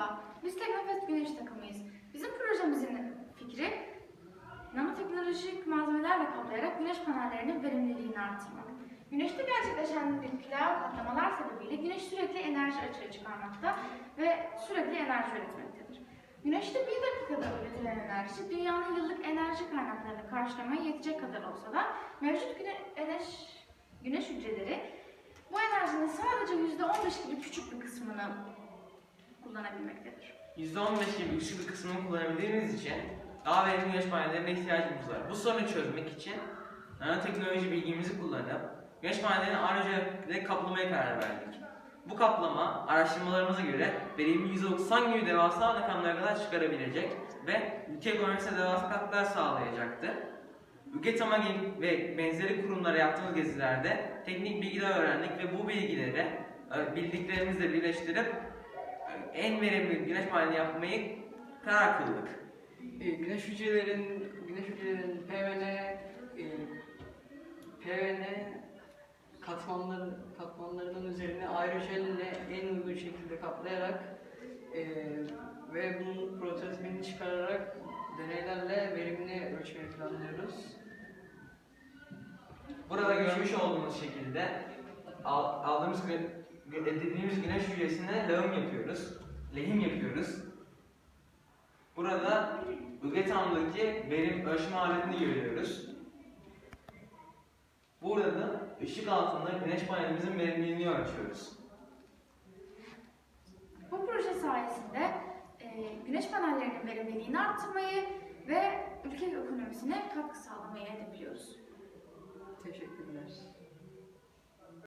Merhaba, biz Teknofest Güneş takımıyız. Bizim projemizin fikri, nanoteknolojik malzemelerle kaplayarak güneş panellerinin verimliliğini artırmak. Güneşte gerçekleşen nükleer patlamalar sebebiyle güneş sürekli enerji açığa çıkarmakta ve sürekli enerji üretmektedir. Güneşte bir dakikada üretilen enerji dünyanın yıllık enerji kaynaklarını karşılamaya yetecek kadar olsa da mevcut güne- güneş, güneş hücreleri bu enerjinin sadece %15 gibi kullanabilmektedir. %15 gibi güçlü bir kısmını kullanabildiğimiz için daha verimli güneş panellerine ihtiyacımız var. Bu sorunu çözmek için nanoteknoloji bilgimizi kullanıp güneş panellerini ayrıca kaplamaya karar verdik. Bu kaplama araştırmalarımıza göre verimi %90 gibi devasa rakamlara kadar çıkarabilecek ve ülke ekonomisine devasa katkılar sağlayacaktır. Ülke ve benzeri kurumlara yaptığımız gezilerde teknik bilgiler öğrendik ve bu bilgileri e, bildiklerimizle birleştirip en verimli güneş paneli yapmayı karar kıldık. E, güneş hücrelerin güneş hücrelerinin PVN e, PVN katmanları katmanlarının üzerine aerojelle en uygun şekilde kaplayarak e, ve bunun prototipini çıkararak deneylerle verimini ölçmeyi planlıyoruz. Burada görmüş olduğunuz şekilde aldığımız ettiğimiz güneş hücresine lağım yapıyoruz. Lehim yapıyoruz. Burada üretimdeki verim ölçme aletini görüyoruz. Burada da ışık altında güneş panelimizin verimliliğini ölçüyoruz. Bu proje sayesinde e, güneş panellerinin verimliliğini arttırmayı ve ülke ekonomisine katkı sağlamayı hedefliyoruz.